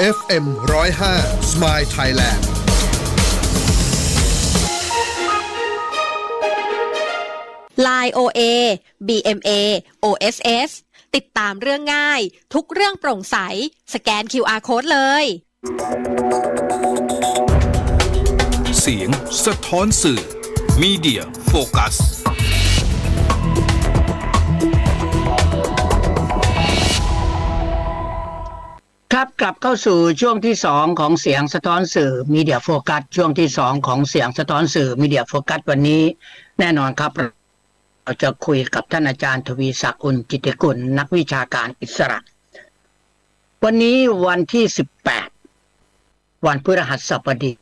FM 105 Smile Thailand Line OA BMA OSS ติดตามเรื่องง่าย ทุกเรื่องโปร่งใส สแกน QR Code เลย เสียงสะท้อนสื่อ Media Focus ครับกลับเข้าสู่ช่วงที่สองของเสียงสะท้อนสื่อมีเดียโฟกัสช่วงที่สองของเสียงสะท้อนสื่อมีเดียโฟกัสวันนี้ แน่นอนครับเราจะคุยกับท่านอาจารย์ทวีศักดิ์อุ่นจิตกุลนักวิชาการอิสระ วันนี้วันที่สิบแปดวันพฤหัสบดี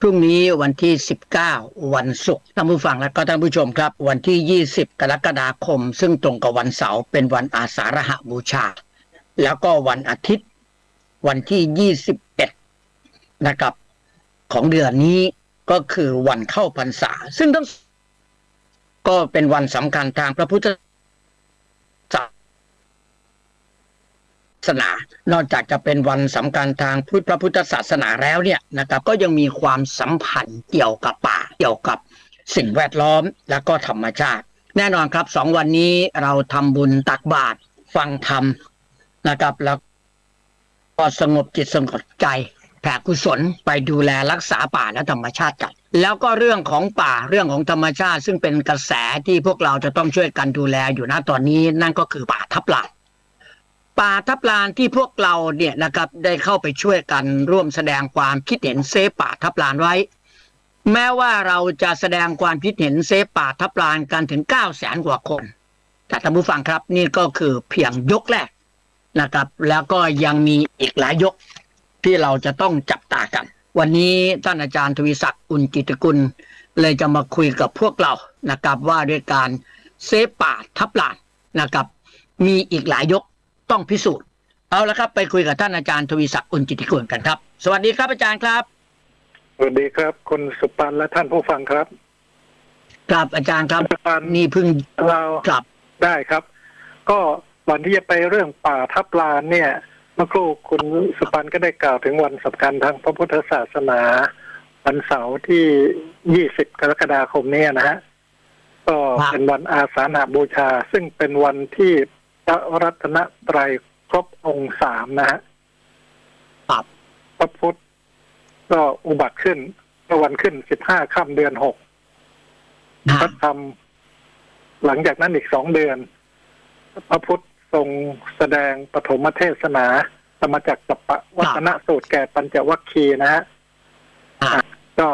พรุ่งนี้วันที่สิบเก้าวันศุกร์ท่านผู้ฟังและก็ท่านผู้ชมครับ วันที่ยี่สิบกรกฎาคม ซึ่งตรงกับวันเสาร์เป็นวันอาสาฬหบูชา แล้วก็วันอาทิตย์ วันที่21นะครับ ของเดือนนี้ก็คือวันเข้าพรรษา ซึ่งทั้งก็เป็นวันสำคัญทางพระพุทธศาสนา นอกจากจะเป็นวันสำคัญทางพุทธพระพุทธศาสนาแล้วเนี่ยนะครับ ก็ยังมีความสัมพันธ์เกี่ยวกับป่า เกี่ยวกับสิ่งแวดล้อมแล้วก็ธรรมชาติ แน่นอนครับสองวันนี้เราทำบุญตักบาตรฟังธรรม นะครับ แล้วก็สงบจิตสงบใจแผ่กุศลไปดูแลรักษาป่าและธรรมชาติกัน แล้วก็เรื่องของป่าเรื่องของธรรมชาติ ซึ่งเป็นกระแสที่พวกเราจะต้องช่วยกันดูแลอยู่ณตอนนี้นั่นก็คือป่าทับลานป่าทับลานที่พวกเราเนี่ยนะครับได้เข้าไปช่วยกันร่วมแสดงความคิดเห็นเซฟป่าทับลานไว้ แม้ว่าเราจะแสดงความคิดเห็นเซฟป่าทับลานกันถึง9 0 0แสนกว่าคน แต่ท่านผู้ฟังครับนี่ก็คือเพียงยกแรก นะครับ แล้วก็ยังมีอีกหลายยกที่เราจะต้องจับตากัน วันนี้ท่านอาจารย์ทวีศักดิ์อุ่นกิตติกุล เลยจะมาคุยกับพวกเรานะครับว่าด้วยการเซฟป่าทับลานนะครับ มีอีกหลายยกต้องพิสูจน์ เอาละครับ ไปคุยกับท่านอาจารย์ทวีศักดิ์อุ่นกิตติกุลกันครับ สวัสดีครับอาจารย์ครับ สวัสดีครับ คุณสุปันและท่านผู้ฟังครับครับอาจารย์ครับสุปันนี่เพิ่งเรากลับได้ครับ ก็ วันที่จะไปเรื่องป่าทับลานเนี่ยเมื่อครู่คุณสุปันก็ได้กล่าวถึงวันสำคัญทางพระพุทธศาสนา วันเสาร์ที่ 20 กรกฎาคมเนี้นะฮะก็ครับเป็นวันอาสาฬหบูชา ซึ่งเป็นวันที่พระรัตนตรัยครบองค์สามนะฮะครับพระพุทธก็อุบัติขึ้นเมื่อวันขึ้น 15 ค่ำเดือนหกนะพระธรรมหลังจากนั้นอีกสองเดือน พระพุทธ ทรงแสดงปฐมเทศนาธรรมจักรกับปวัฒนสูตรแก่ปัญจวัคคีย์นะฮะอ่าก็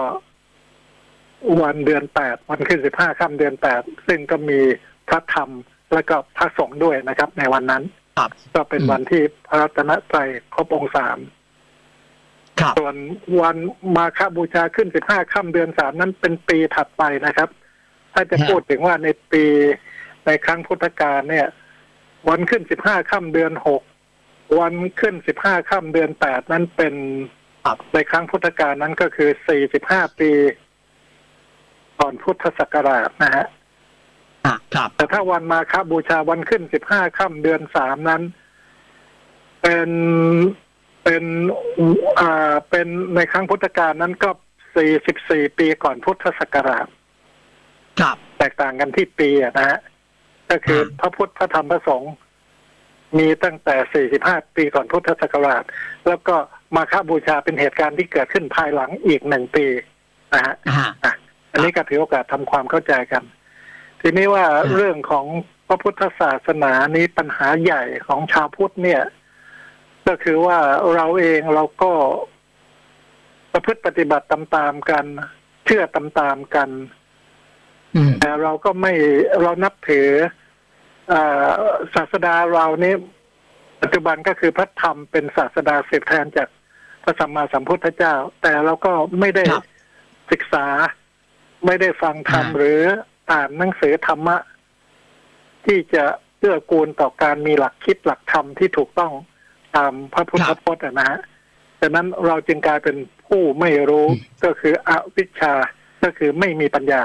วันเดือนแปดวันขึ้นสิบห้าค่ำเดือนแปดซึ่งก็มีพระธรรมแล้วก็พระสงฆ์ด้วยนะครับ ในวันนั้นครับก็เป็นอืมวันที่พระรัตนตรัยครบองค์สามครับส่วนวันมาฆบูชาขึ้นสิบห้าค่ำเดือนสามนั้นเป็นปีถัดไปนะครับ ถ้าจะครับพูดถึงว่าในปีในครั้งพุทธกาลเนี่ย วันขึ้นสิบห้าค่ำเดือนหกวันขึ้นสิบห้าค่ำเดือนแปดนั้นเป็นครับในครั้งพุทธกาลนั้นก็คือสี่สิบห้าปีก่อนพุทธศักราชนะฮะอ่าครับ แต่ถ้าวันมาฆบูชาวันขึ้นสิบห้าค่ำเดือนสามนั้น เป็นเป็นอ่าเป็นในครั้งพุทธกาลนั้นก็สี่สิบสี่ปีก่อนพุทธศักราชครับ แตกต่างกันที่ปีอะนะฮะ ก็คือครับพระพุทธพระธรรมพระสงฆ์มีตั้งแต่สี่สิบห้าปีก่อนพุทธศักราช แล้วก็มาฆบูชาเป็นเหตุการณ์ที่เกิดขึ้นภายหลังอีกหนึ่งปีนะฮะอ่าอะอันนี้ก็ถือโอกาสทำความเข้าใจกัน ทีนี้ว่าครับเรื่องของพระพุทธศาสนานี้ปัญหาใหญ่ของชาวพุทธเนี่ย ก็คือว่าเราเองเราก็ประพฤติปฏิบัติตามๆกัน เชื่อตามๆกันอืม แต่เราก็ไม่เรานับถืออ่าศาสดาเรานี่ปัจจุบันก็คือพระธรรมเป็นศาสดาสืบแทนจากพระสัมมาสัมพุทธเจ้า แต่เราก็ไม่ได้ครับศึกษา ไม่ได้ฟังธรรมอ่าหรืออ่านหนังสือธรรมะ ที่จะเกื้อกูลต่อการมีหลักคิดหลักธรรมที่ถูกต้องตามพระพุทธพจน์อะนะฮะดังนั้นเราจึงกลายเป็นผู้ไม่รู้ก็คืออวิชชาก็คือไม่มีปัญญา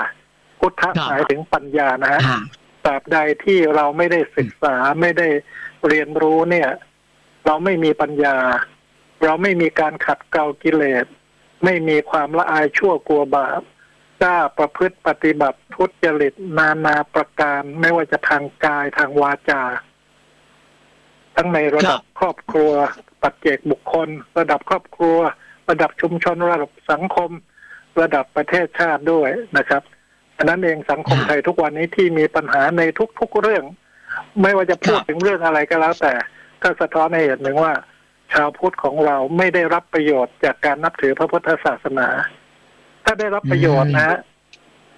พุทธะครับหมายถึงปัญญานะฮะอ่าตราบใดที่เราไม่ได้ศึกษาไม่ได้เรียนรู้เนี่ย เราไม่มีปัญญา เราไม่มีการขัดเกลากิเลส ไม่มีความละอายชั่วกลัวบาปกล้าประพฤติปฏิบัติทุจริตนานาประการ ไม่ว่าจะทางกายทางวาจา ทั้งในระดับครอบครัว ปัจเจกบุคคล ระดับครอบครัว ระดับชุมชนระดับสังคม ระดับประเทศชาติด้วยนะครับ อันนั้นเองสังคมไทยทุกวันนี้ที่มีปัญหาในทุกๆเรื่อง ไม่ว่าจะพูดถึงเรื่องอะไรก็แล้วแต่ก็สะท้อนให้เห็นหนึ่งว่า ชาวพุทธของเราไม่ได้รับประโยชน์จากการนับถือพระพุทธศาสนา ถ้าได้รับประโยชน์นะฮะ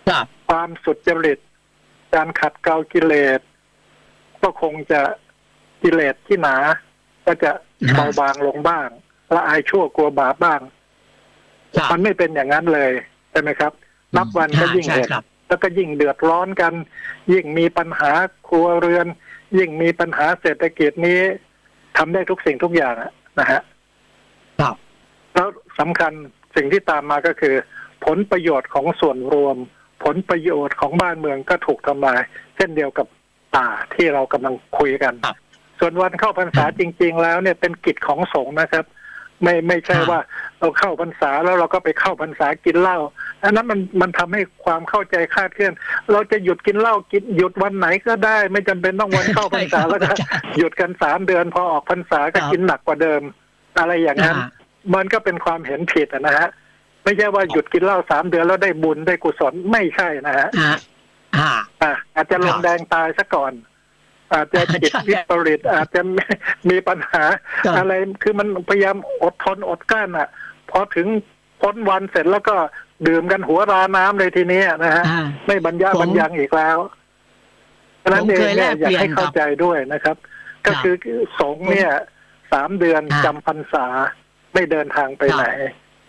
ครับความสุดจริต การขัดเกลากิเลส ก็คงจะกิเลสที่หนา ก็จะเบาบางลงบ้างละอายชั่วกลัวบาปบ้างครับมันไม่เป็นอย่างนั้นเลยใช่ไหมครับ นับวันก็ยิ่งใช่เห็นครับ แล้วก็ยิ่งเดือดร้อนกัน ยิ่งมีปัญหาครัวเรือน ยิ่งมีปัญหาเศรษฐกิจนี้ทำได้ทุกสิ่งทุกอย่างอะนะฮะครับแล้วสำคัญสิ่งที่ตามมาก็คือ ผลประโยชน์ของส่วนรวม ผลประโยชน์ของบ้านเมืองก็ถูกทำลาย เช่นเดียวกับป่าที่เรากำลังคุยกันครับส่วนวันเข้าพรรษาจริง ๆ แล้วเนี่ยเป็นกิจของสงฆ์นะครับ ไม่ไม่ใช่ครับว่าเราเข้าพรรษาแล้วเราก็ไปเข้าพรรษากินเหล้าอันนั้นมันมันทำให้ความเข้าใจคลาดเคลื่อน เราจะหยุดกินเหล้ากินหยุดวันไหนก็ได้ ไม่จำเป็นต้องวันเข้าพรรษาแล้วก็หยุดกันสามเดือนพอออกพรรษาก็กินหนักกว่าเดิม อะไรอย่างนั้นอ่ามันก็เป็นความเห็นผิดอะนะฮะไม่ใช่ว่าหยุดกินเหล้าสามเดือนแล้วได้บุญได้กุศลไม่ใช่นะฮะอ่าอ่าอะอาจจะลงแดงตายซะก่อน อาจจะจิตใช่วิปริตอาจจะมีมีปัญหาครับอะไรคือมันพยายามอดทนอดกลั้นอะพอถึงพ้นวันเสร็จแล้วก็ดื่มกันหัวราน้ำเลยทีนี้นะฮะอ่าไม่บรรยะผมบรรยังอีกแล้วฉะนั้นผมเองเคยแลเนี่ยกอยากเปลี่ยนให้เข้ากับใจด้วยนะครับ ก็ครับคือสงฆ์เนี่ยสามเดือนอ่าจำพรรษาไม่เดินทางไปครับไหน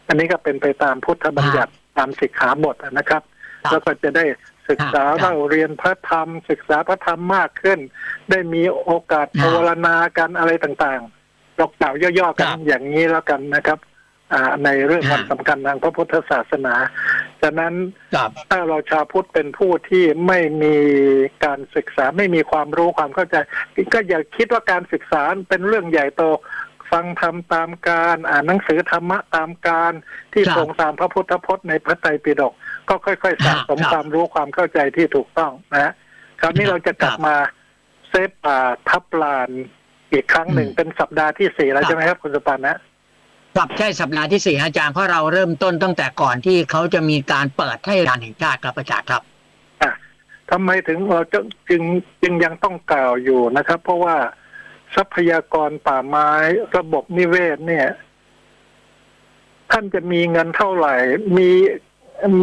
อันนี้ก็เป็นไปตามพุทธบัญญัติตามสิกขาบทอะนะครับครับ แล้วก็จะได้ ศึกษาครับเล่าเรียนพระธรรม ศึกษาพระธรรมมากขึ้น ได้มีโอกาสครัภาบวนากันอะไรต่างๆเรากล่าวย่อๆกันครับอย่างนี้แล้วกันนะครับอ่าในเรื่องครัวับนสำคัญทางพระพุทธศาสนาฉะนั้นครับถ้าเราชาวพุทธเป็นผู้ที่ไม่มีการศึกษาไม่มีความรู้ความเข้าใจ ก็อย่าคิดว่าการศึกษาเป็นเรื่องใหญ่โตฟังธรรมตามการ อ่านหนังสือธรรมะตามการที่ครับทรงตามพระพุทธพจน์ในพระไตรปิฎก ก็ค่อยๆสะสมครับความรู้ความเข้าใจที่ถูกต้องนะฮะคราวนี้เราจะกลับครับมาเซฟป่าทับลานอีกครั้งหนึ่งอืมเป็นสัปดาห์ที่สี่แล้วครับใช่ไหมครับคุณสุปันนะครับใช่สัปดาห์ที่สี่อาจารย์เพราะเราเริ่มต้นตั้งแต่ก่อนที่เขาจะมีการเปิดให้การแห่งชาติครับอาจารย์ครับอะทำไมถึงเราจะจึงจึงยังต้องกล่าวอยู่นะครับ เพราะว่าทรัพยากรป่าไม้ระบบนิเวศเนี่ย ท่านจะมีเงินเท่าไหร่ มี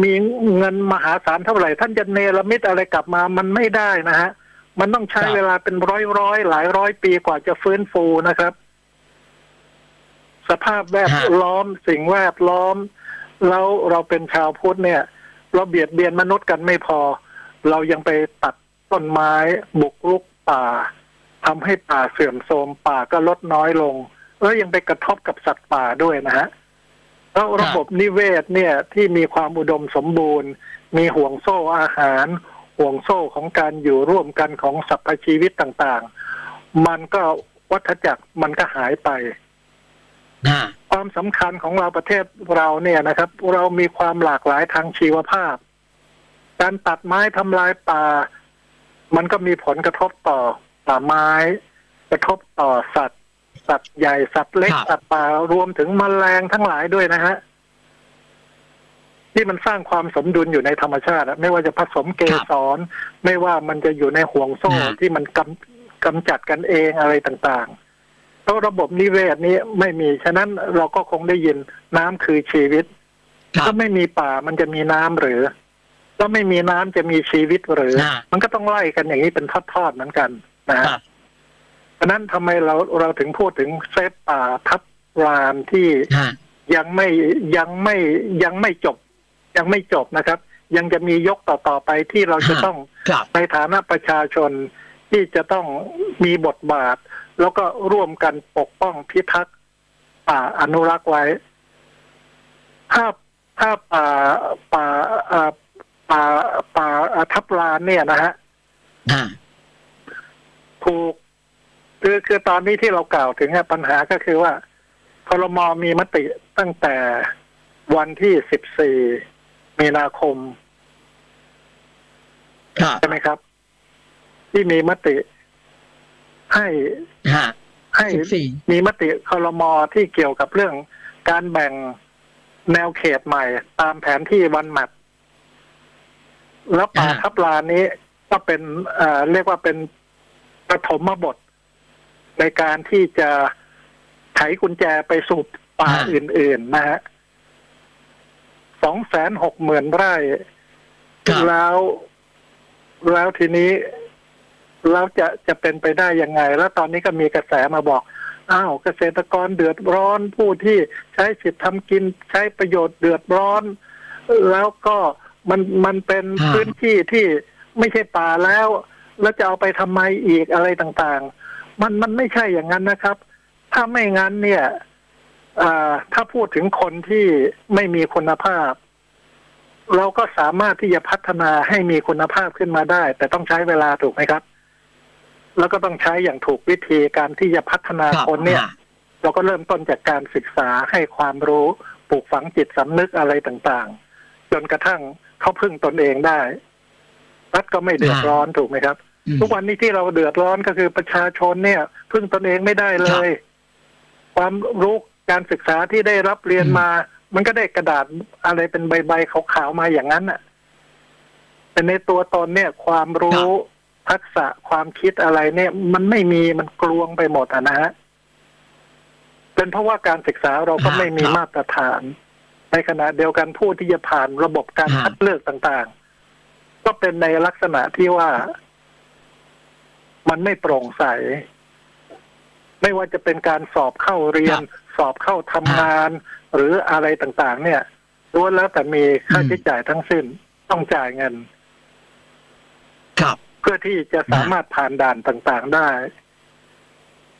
มีเงินมหาศาลเท่าไหร่ ท่านจะเนรมิตอะไรกลับมามันไม่ได้นะฮะ มันต้องใช้ครับเวลาเป็นร้อยร้อยหลายร้อยปีกว่าจะฟื้นฟูนะครับ สภาพแวดล้อมสิ่งแวดล้อม แล้วเราเป็นชาวพุทธเนี่ย เราเบียดเบียนมนุษย์กันไม่พอ เรายังไปตัดต้นไม้บุกรุกป่าทำให้ป่าเสื่อมโทรมป่าก็ลดน้อยลง แล้วยังไปกระทบกับสัตว์ป่าด้วยนะฮะ แล้วระบบนิเวศเนี่ยที่มีความอุดมสมบูรณ์ มีห่วงโซ่อาหาร ห่วงโซ่ของการอยู่ร่วมกันของสรรพชีวิตต่างๆ มันก็วัฏจักรมันก็หายไปอ่าความสำคัญของเราประเทศเราเนี่ยนะครับ เรามีความหลากหลายทางชีวภาพ การตัดไม้ทำลายป่า มันก็มีผลกระทบต่อป่าไม้ กระทบต่อสัตว์ สัตว์ใหญ่สัตว์เล็กครับ สัตว์ป่ารวมถึงแมลงทั้งหลายด้วยนะฮะที่มันสร้างความสมดุลอยู่ในธรรมชาติอะไม่ว่าจะผสมเกสรไม่ว่ามันจะอยู่ในห่วงโซ่ฮะที่มันกำกำจัดกันเองอะไรต่างๆเพราะระบบนิเวศนี้ไม่มีฉะนั้นเราก็คงได้ยินน้ำคือชีวิต ครับ ถ้าไม่มีป่ามันจะมีน้ำหรือ ถ้าไม่มีน้ำจะมีชีวิตหรือ อ่ามันก็ต้องไล่กันอย่างนี้เป็นทอดๆเหมือนกันนะคฮะรับ ฉะนั้นทำไมเราเราถึงพูดถึงเซฟป่าทับรานที่อ่ายังไม่ยังไม่ยังไม่จบ ยังไม่จบนะครับ ยังจะมียกต่อๆไปที่เราจะฮะต้องครับในฐานะประชาชนที่จะต้องมีบทบาท แล้วก็ร่วมกันปกป้องพิทักษ์ป่าอนุรักษ์ไว้ ถ้าถ้าป่าป่าอ่าป่าป่าอ่าทับลานเนี่ยนะฮะอ่าถูก คือคือตอนนี้ที่เรากล่าวถึงอะปัญหาก็คือว่าครมมีมติตั้งแต่วันที่สิบสี่มีนาคมครับใช่ไหมครับ ที่มีมติให้ฮะให้สิบสี่มีมติครมที่เกี่ยวกับเรื่องการแบ่งแนวเขตใหม่ ตามแผนที่วันแมปแล้วป่าทับลานนี้ก็เป็นเอ่อเรียกว่าเป็นปฐมบท ในการที่จะไขกุญแจไปสู่ป่าอื่น ๆ นะฮะสองแสนหกหมื่นไร่ครับแล้ว แล้วทีนี้แล้วจะจะเป็นไปได้ยังไง แล้วตอนนี้ก็มีกระแสมาบอก อ้าวเกษตรกรเดือดร้อนผู้ที่ใช้สิทธิ์ทำกินใช้ประโยชน์เดือดร้อน แล้วก็มันมันเป็นฮะพื้นที่ที่ไม่ใช่ป่าแล้ว แล้วจะเอาไปทำไมอีกอะไรต่างๆ มันมันไม่ใช่อย่างนั้นนะครับ ถ้าไม่งั้นเนี่ยอ่าถ้าพูดถึงคนที่ไม่มีคุณภาพ เราก็สามารถที่จะพัฒนาให้มีคุณภาพขึ้นมาได้ แต่ต้องใช้เวลาถูกไหมครับ แล้วก็ต้องใช้อย่างถูกวิธีการที่จะพัฒนารับคนเนี่ยฮะเราก็เริ่มต้นจากการศึกษาให้ความรู้ปลูกฝังจิตสำนึกอะไรต่างๆ จนกระทั่งเขาพึ่งตนเองได้รัฐก็ไม่เดือดร้อนถูกไหมครับอืม ทุกวันนี้ที่เราเดือดร้อนก็คือประชาชนเนี่ยพึ่งตนเองไม่ได้เลย ความรู้การศึกษาที่ได้รับเรียนอืมมา มันก็ได้กระดาษอะไรเป็นใบๆขาวๆมาอย่างนั้นน่ะแต่ในตัวตนเนี่ย ความรู้ทักษะความคิดอะไรเนี่ย มันไม่มีมันกลวงไปหมดอะนะฮะเป็นเพราะว่าการศึกษาเราก็ฮะไม่มีครับมาตรฐาน ในขณะเดียวกันผู้ที่จะผ่านระบบการฮะคัดเลือกต่าง ๆ ก็เป็นในลักษณะที่ว่า มันไม่โปร่งใส ไม่ว่าจะเป็นการสอบเข้าเรียน สอบเข้าทำงาน หรืออะไรต่างๆ เนี่ยล้วนแล้วแต่มีค่าอืมใช้จ่ายทั้งสิ้นต้องจ่ายเงิน ครับ เพื่อที่จะสามารถผ่านด่านต่างๆได้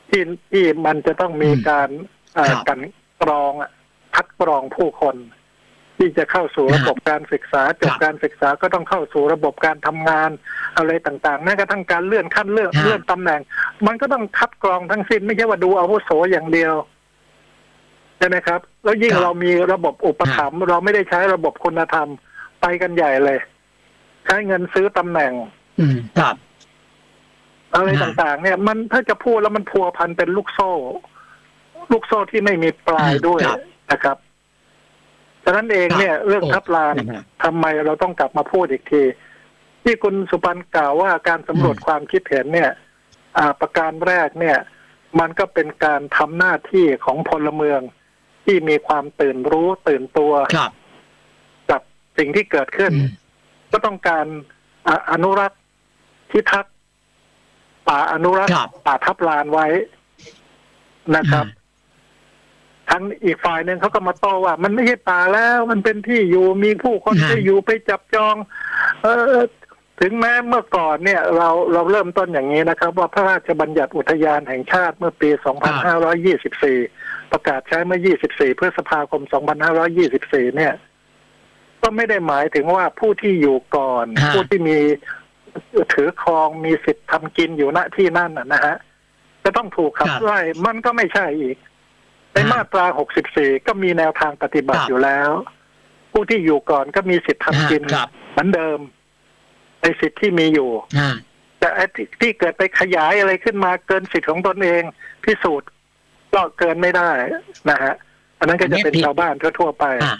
ที่ที่มันจะต้องมีอืมการเอ่อครับกันกรองอะคัดกรองผู้คน ที่จะเข้าสู่ระบบการศึกษาจบครับการศึกษาก็ต้องเข้าสู่ระบบการทำงานอะไรต่างๆแม้กระทั่งการเลื่อนขั้นเลื่อนฮะเลื่อนตำแหน่ง มันก็ต้องคัดกรองทั้งสิ้นไม่ใช่ว่าดูอาวุโสอย่างเดียวใช่ไหมครับ แล้วยิ่งครับเรามีระบบอุปถัมภ์เราไม่ได้ใช้ระบบคุณธรรมไปกันใหญ่เลย ใช้เงินซื้อตำแหน่ง อืมครับอะไรฮะต่างๆ เนี่ย มันถ้าจะพูดแล้วมันพัวพันเป็นลูกโซ่ ลูกโซ่ที่ไม่มีปลายด้วยครับนะครับ ฉะนั้นเองเนี่ยเรื่องโอ้ทับลานนะฮะทำไมเราต้องกลับมาพูดอีกที ที่คุณสุปันกล่าวว่าการสำรวจอืมความคิดเห็นเนี่ย อ่าประการแรกเนี่ย มันก็เป็นการทำหน้าที่ของพลเมืองที่มีความตื่นรู้ตื่นตัวครับกับสิ่งที่เกิดขึ้นอืมก็ต้องการอะอนุรักษ์พิทักษ์ป่าอนุรักษ์ครับป่าทับลานไว้นะครับ ทั้งอีกฝ่ายหนึ่งเขาก็มาโต้ว่า มันไม่ใช่ป่าแล้ว มันเป็นที่อยู่มีผู้คนฮะที่อยู่ไปจับจอง เออถึงแม้เมื่อก่อนเนี่ย เราเราเริ่มต้นอย่างนี้นะครับ ว่าพระราชบัญญัติอุทยานแห่งชาติเมื่อปี 2524 ประกาศใช้เมื่อ 24 พฤษภาคม 2524 เนี่ย ก็ไม่ได้หมายถึงว่าผู้ที่อยู่ก่อนฮะผู้ที่มีถือครองมีสิทธิ์ทำกินอยู่ณที่นั่นนะนะฮะจะต้องถูกขับครับไล่มันก็ไม่ใช่อีก ในฮะมาตรา 64 ก็มีแนวทางปฏิบัติครับอยู่แล้ว ผู้ที่อยู่ก่อนก็มีสิทธิ์ทำกินครับเหมือนเดิม ในสิทธิ์ที่มีอยู่อ่าแต่ไอ้ที่ที่เกิดไปขยายอะไรขึ้นมาเกินสิทธิ์ของตนเองพิสูจน์ก็เกินไม่ได้นะฮะอันนั้นก็จะเป็นชาวบ้านทั่วๆไปอ่า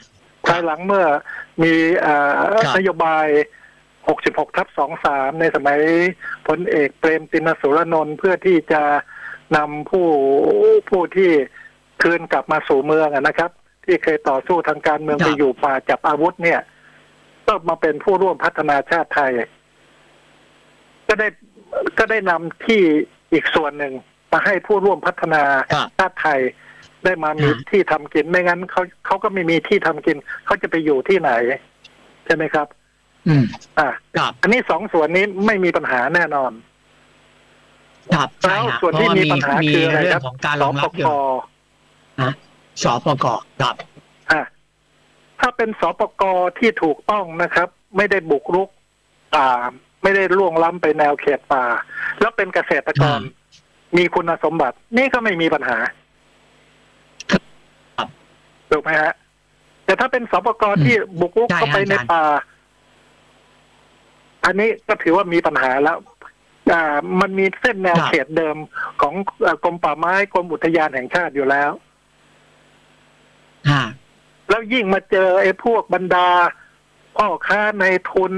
ภายหลังเมื่อมีเอ่อครับนโยบาย 66 ทับ 23 ในสมัยพลเอกเปรมตินสุรนนท์เพื่อที่จะนำผู้ผู้ที่ คืนกลับมาสู่เมืองอะนะครับ ที่เคยต่อสู้ทางการเมืองครับไปอยู่ป่าจับอาวุธเนี่ยก็มาเป็นผู้ร่วมพัฒนาชาติไทย ก็ได้ก็ได้นำที่อีกส่วนหนึ่งมาให้ผู้ร่วมพัฒนาครับชาติไทย ได้มามีฮะที่ทำกินไม่งั้นเขาเขาก็ไม่มีที่ทำกินเขาจะไปอยู่ที่ไหน ใช่ไหมครับ อืมอะครับอันนี้สองส่วนนี้ไม่มีปัญหาแน่นอนครับใช่แล้วฮะส่วนเพราะที่ว่ามีมีปัญหามีคืออะไรเรื่คอรังบของการสรองปรับอยู่ก นะสปกครับอะถ้าเป็นสปกที่ถูกต้องนะครับ ไม่ได้บุกรุกป่าไม่ได้ล่วงล้ำไปแนวเขตป่า แล้วเป็นเกษตรกรอ่มีคุณสมบัติ นี่ก็ไม่มีปัญหาถูกไหมฮะ แต่ถ้าเป็นสปกรที่บุกรุกใช่เข้าไปฮะในอาจารย์ป่า อันนี้ก็ถือว่ามีปัญหาแล้วอ่ามันมีเส้นแนวเขตเดิมของเอ่อกรมป่าไม้กรมอุทยานแห่งชาติอยู่แล้ว ฮะแล้วยิ่งมาเจอไอ้พวกบรรดาพ่อค้าในทุน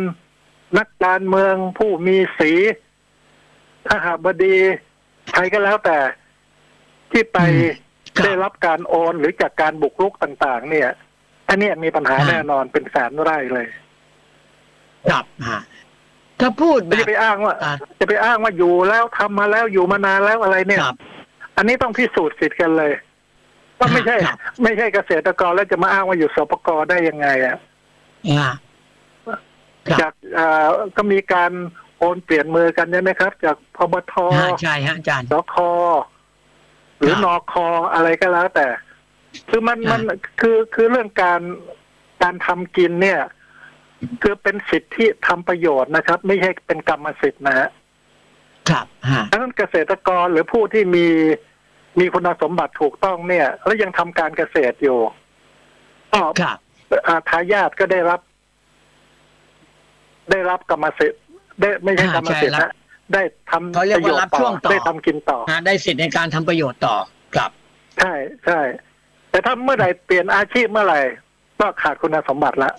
นักการเมืองผู้มีสีทหบดีใครก็แล้วแต่ ที่ไปครับได้รับการโอนหรือจากการบุกรุกต่าง ๆ เนี่ย อันเนี้ยมีปัญหาอ่าแน่นอนเป็นแสนไร่เลยครับฮะถ้าพูดแบไม่จะบไปอ้างว่าอ่าจะไปอ้างว่าอยู่แล้วทำมาแล้วอยู่มานานแล้วอะไรเนี่ยครับอันนี้ต้องพิสูจน์สิทธิ์กันเลย ว่าไม่ใช่ ครับไม่ใช่เกษตรกรแล้วจะมาอ้างว่าอยู่สปกรได้ยังไงอะอ่า ครับ จากเอ่อก็มีการโอนเปลี่ยนมือกันใช่ไหมครับ จากพบทฮะใช่ฮะอาจารย์ สคหรือครับนอคออะไรก็แล้ว แต่ คือมันครับมันคือคือเรื่องการการทำกินเนี่ย คือเป็นสิทธิทำประโยชน์นะครับ ไม่ใช่เป็นกรรมสิทธิ์นะฮะ ครับฮะ ดังนั้นเกษตรกรหรือผู้ที่มี มีคุณสมบัติถูกต้องเนี่ย แล้วยังทำการเกษตรอยู่ก็ครับอ่าทายาทก็ได้รับ ได้รับกรรมสิทธิ์ได้ไม่ใช่กรรมสิทธิ์นะได้ทำเขาเรียกประโยว่าชรับน์ต่ช่วองต่อได้ทำกินต่อฮะได้สิทธิ์ในการทำประโยชน์ต่อครับ ใช่ใช่แต่ถ้าเมื่อไหร่เปลี่ยนอาชีพเมื่อไหร่ก็ขาดคุณสมบัติละ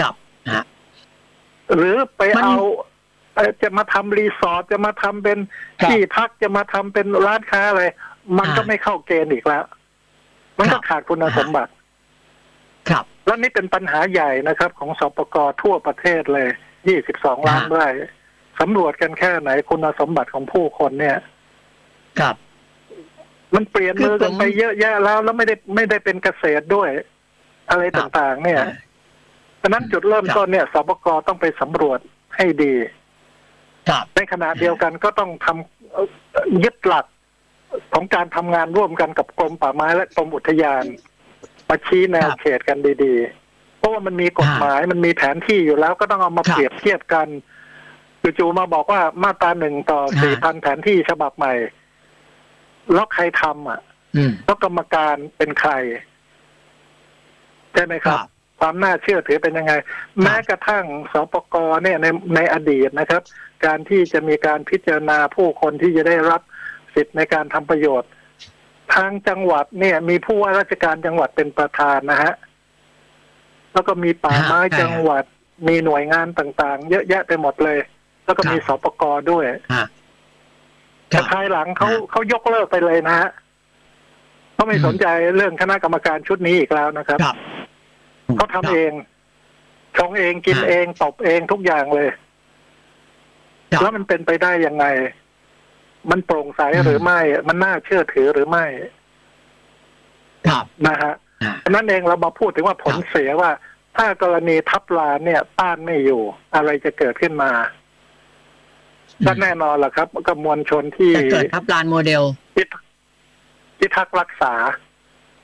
ครับฮะหรือไปมันเอาเอ่อจะมาทำรีสอร์ทจะมาทำเป็นครับที่พักจะมาทำเป็นร้านค้าอะไร มันก็อ่าไม่เข้าเกณฑ์อีกแล้ว มันครัก็บขาดคุณสมบัติ ครับ แล้วนี่เป็นปัญหาใหญ่นะครับ ของสปกทั่วประเทศเลย22ล้านอ่าไร่สำรวจกันแค่ไหนคุณสมบัติของผู้คนเนี่ย ครับ มันเปลี่ยนคือมือกันผมไปเยอะแยะแล้ว แล้วไม่ได้ไม่ได้เป็นเกษตรด้วย อะไรครับต่างๆ เนี่ยฉะนั้นจุดเริ่มครับต้นเนี่ยสปกต้องไปสำรวจให้ดีครับในขณะเดียวกันก็ต้องทำเอ่อยึดหลัก ของการทำงานร่วมกันกับกรมป่าไม้และกรมอุทยาน มาชี้แนวครับเขตกันดีๆ เพราะว่ามันมีกฎฮะหมายมันมีแผนที่อยู่แล้วก็ต้องเอามาครับเปรียบเทียบกันจู่ๆมาบอกว่ามาตราหนึ่งต่อฮะ สี่พันแผนที่ฉบับใหม่ แล้วใครทำอะ อืม แล้วกรรมการเป็นใคร ใช่ไหมครับ ครับความน่าเชื่อถือเป็นยังไง แม้กระทั่งสปกเนี่ยในในอดีตนะครับ การที่จะมีการพิจารณาผู้คนที่จะได้รับ สิทธิ์ในการทำประโยชน์ ทางจังหวัดเนี่ย มีผู้ว่าราชการจังหวัดเป็นประธานนะฮะแล้วก็มีป่าไม้ฮะใช่จังหวัด มีหน่วยงานต่างๆ เยอะแยะไปหมดเลย แล้วก็มีครับสปกด้วยฮะคแต่รับภายหลังเขาฮะเขายกเลิกไปเลยนะฮะเขาไม่อืมสนใจเรื่องคณะกรรมการชุดนี้อีกแล้วนะครับครับเขาทำเองชงเองกินฮะเองตบเองทุกอย่างเลยครับแล้วมันเป็นไปได้ยังไง มันโปร่งใสอืมหรือไม่ มันน่าเชื่อถือหรือไม่ครับนะฮะฮะนั่นเองเรามาพูดถึงว่าผลครับเสียว่า ถ้ากรณีทับลานเนี่ย ต้านไม่อยู่ อะไรจะเกิดขึ้นมาก็แน่นอนแหละครับก็มวลชนที่จะเกิดทับลานโมเดลพิทักพิทักษ์รักษา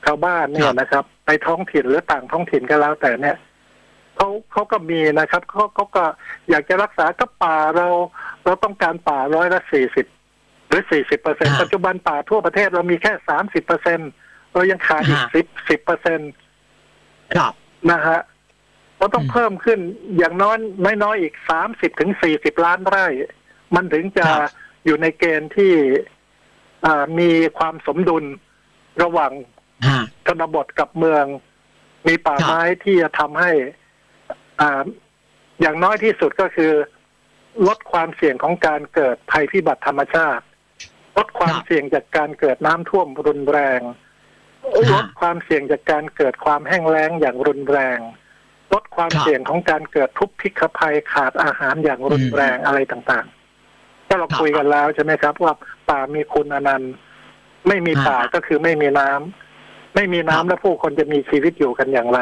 ชาวบ้านเนี่ครัยบนะครับ ไปท้องถิ่นหรือต่างท้องถิ่นก็แล้วแต่เนี่ยเขาเขาก็มีนะครับเขาเขาก็อยากจะรักษาก็ป่าเรา เราต้องการป่าร้อยละสี่สิบห รือสี่สิบเปอร์เซ็นปัจจุบันป่าทั่วประเทศเรามีแค่สามสิบเปอร์เซ็นเรายังขาดอีกสิบสิบเปอร์เซ็นครับนะฮะเราต้องอืมเพิ่มขึ้นอย่างน้อยน้อยๆอีกสามสิบถึงสี่สิบล้านไร่ มันถึงจะครับอยู่ในเกณฑ์ที่อ่ามีความสมดุลระหว่างฮะชนบทกับเมือง มีป่าครับไม้ที่จะทำให้อ่าอย่างน้อยที่สุดก็คือ ลดความเสี่ยงของการเกิดภัยพิบัติธรรมชาติ ลดความเสี่ยงจากการเกิดน้ำท่วมรุนแรงลดความเสี่ยงจากการเกิดความแห้งแล้งอย่างรุนแรงลดความครับเสี่ยงของการเกิดทุพพิกภัยขาดอาหารอย่างรุนแรงอะไรต่างๆ ก็เราครับคุยกันแล้วใช่ไหมครับ ว่าป่ามีคุณอนันต์ ไม่มีป่าอ่าก็คือไม่มีน้ำไม่มีน้ำครับแล้วผู้คนจะมีชีวิตอยู่กันอย่างไร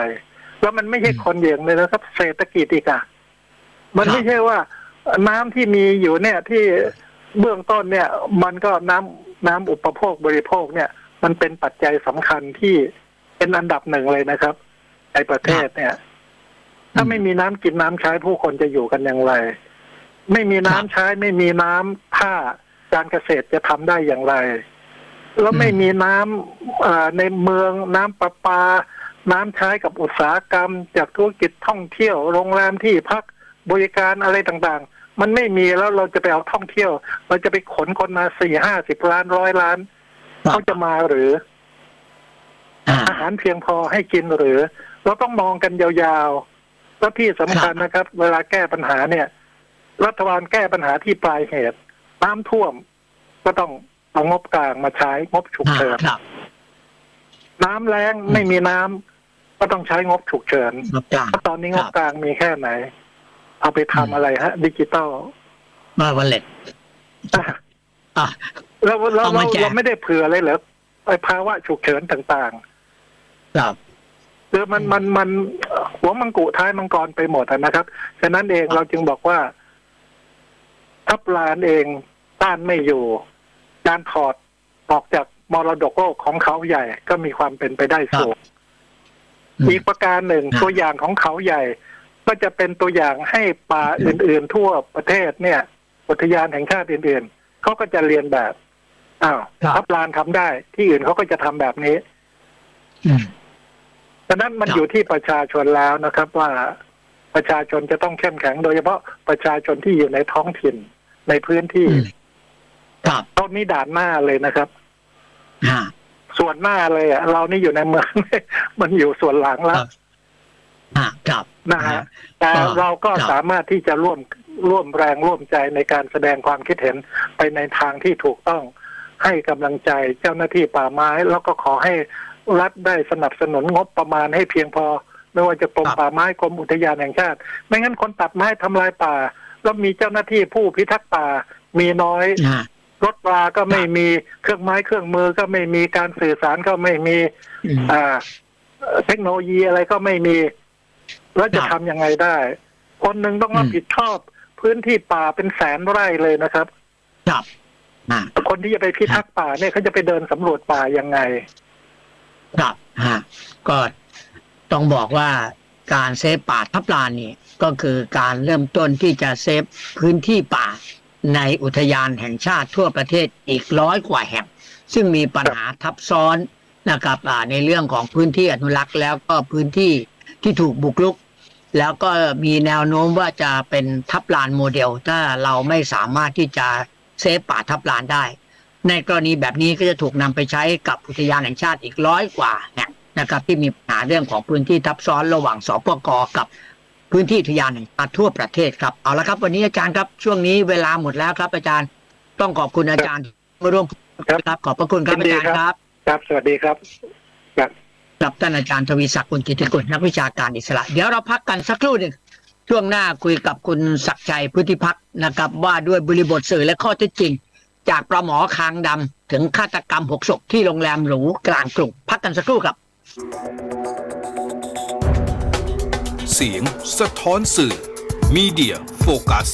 แล้วมันไม่ใช่อืมคนอย่างเลยนะครับ เศรษฐกิจอีกอะมันครับไม่ใช่ว่าน้ำที่มีอยู่เนี่ยที่ เบื้องต้นเนี่ย มันก็น้ำน้ำอุปโภคบริโภคเนี่ย มันเป็นปัจจัยสำคัญที่เป็นอันดับหนึ่งเลยนะครับในประเทศเนี่ย ถ้าไม่มีน้ำกินน้ำใช้ผู้คนจะอยู่กันอย่างไร ไม่มีน้ำครับใช้ไม่มีน้ำท่าการเกษตรจะทำได้อย่างไร แล้วไม่มีน้ำเอ่อในเมืองน้ำประปา น้ำใช้กับอุตสาหกรรม จากธุรกิจท่องเที่ยวโรงแรมที่พักบริการอะไรต่างๆ มันไม่มีแล้วเราจะไปเอาท่องเที่ยว เราจะไปขนคนมาสี่ห้าสิบล้านร้อยล้านครับเขาจะมาหรืออ่าอาหารเพียงพอให้กินหรือ เราต้องมองกันยาวๆแล้วที่สำคัญนะครับ เวลาแก้ปัญหาเนี่ย รัฐบาลแก้ปัญหาที่ปลายเหตุ น้ำท่วม ก็ต้องเอางบกลางมาใช้งบฉุกอ่าเฉินครับน้ำแรงไม่มีน้ำก็ต้องใช้งบฉุกเฉินงบกลางเพราะตอนนี้คงรับบกลางมีแค่ไหน เอาไปทำอืมอะไรฮะ ดิจิตอลมาวันเล็ตอะอะแล้วเราเอาเรามาแจกเราไม่ได้เผื่อเลยเหรอไอ้ภาวะฉุกเฉินต่างๆ ครับคือมันมันมันเอ่อหัวมังกุท้ายมังกรไปหมดอะนะครับฉะนั้นเองเราจึงบอกว่าทัพลานเองต้านไม่อยู่ การถอดออกจากมรดกโลกของเขาใหญ่ ก็มีความเป็นไปได้สูงอืมอีกประการหนึ่งครับตัวอย่างของเขาใหญ่ ก็จะเป็นตัวอย่างให้ป่าอื่น ๆ ทั่วประเทศเนี่ย อุทยานแห่งชาติอื่นๆเขาก็จะเรียนแบบอ้าวครับทัพลานทำได้ ที่อื่นเขาก็จะทำแบบนี้อืมฉะนั้นมันครับอยู่ที่ประชาชนแล้วนะครับ ว่าประชาชนจะต้องเข้มแข็ง โดยเฉพาะประชาชนที่อยู่ในท้องถิ่นในพื้นที่อืมครับตอนนี้ด่านหน้าเลยนะครับอ่าส่วนหน้าเลยอะเรานี่อยู่ในเมืองมันอยู่ส่วนหลังแล้วครับ อ่าครับนะฮะแต่ก็เราก็ครับสามารถที่จะร่วมร่วมแรงร่วมใจในการแสดงความคิดเห็นไปในทางที่ถูกต้องให้กำลังใจเจ้าหน้าที่ป่าไม้ แล้วก็ขอให้รัฐได้สนับสนุนงบประมาณให้เพียงพอ ไม่ว่าจะกรมครับป่าไม้กรมอุทยานแห่งชาติ ไม่งั้นคนตัดไม้ทำลายป่า แล้วมีเจ้าหน้าที่ผู้พิทักษ์ป่ามีน้อยอ่ารถปลาก็ไม่มีเครื่องไม้เครื่องมือก็ไม่มีการสื่อสารก็ไม่มีอืมอ่าเอ่อเทคโนโลยีอะไรก็ไม่มี แล้วจะครับทำยังไงได้ คนหนึ่งต้องรับอืมผิดชอบ พื้นที่ป่าเป็นแสนไร่เลยนะครับครับอ่าคนที่จะไปพิทักษ์ป่าเนี่ยเขาจะไปเดินสำรวจป่ายังไงครับฮะก็ต้องบอกว่าการเซฟป่าทับลานนี่ก็คือการเริ่มต้นที่จะเซฟพื้นที่ป่าในอุทยานแห่งชาติทั่วประเทศอีกร้อยกว่าแห่ง ซึ่งมีปัญหาทับซ้อนนะครับอ่าในเรื่องของพื้นที่อนุรักษ์แล้วก็พื้นที่ที่ถูกบุกรุก แล้วก็มีแนวโน้มว่าจะเป็นทับลานโมเดล ถ้าเราไม่สามารถที่จะเซฟป่าทับลานได้ ในกรณีแบบนี้ก็จะถูกนำไปใช้กับอุทยานแห่งชาติอีกร้อยกว่าแห่งนะครับ ที่มีปัญหาเรื่องของพื้นที่ทับซ้อนระหว่างสปกกับพื้นที่อุทยานแห่งชาติทั่วประเทศครับเอาละครับ วันนี้อาจารย์ครับช่วงนี้เวลาหมดแล้วครับ อาจารย์ต้องขอบคุณอาจารย์ที่มาร่วมพูดครับขอบพระคุณครับยินอาดีจารย์ครับครับ ครับ สวัสดีครับครับ กับท่านอาจารย์ทวีศักดิ์กุลกิติกุลนักวิชาการอิสระ เดี๋ยวเราพักกันสักครู่หนึ่งช่วงหน้าคุยกับคุณศักดิ์ชัยพุทธิพักษ์นะครับ ว่าด้วยบริบทสื่อและข้อเท็จจริง จากปลาหมอคางดำถึงฆาตกรรมหกศพที่โรงแรมหรูกลางกรุงพักกันสักครู่ครับ เสียงสะท้อนสื่อ Media Focus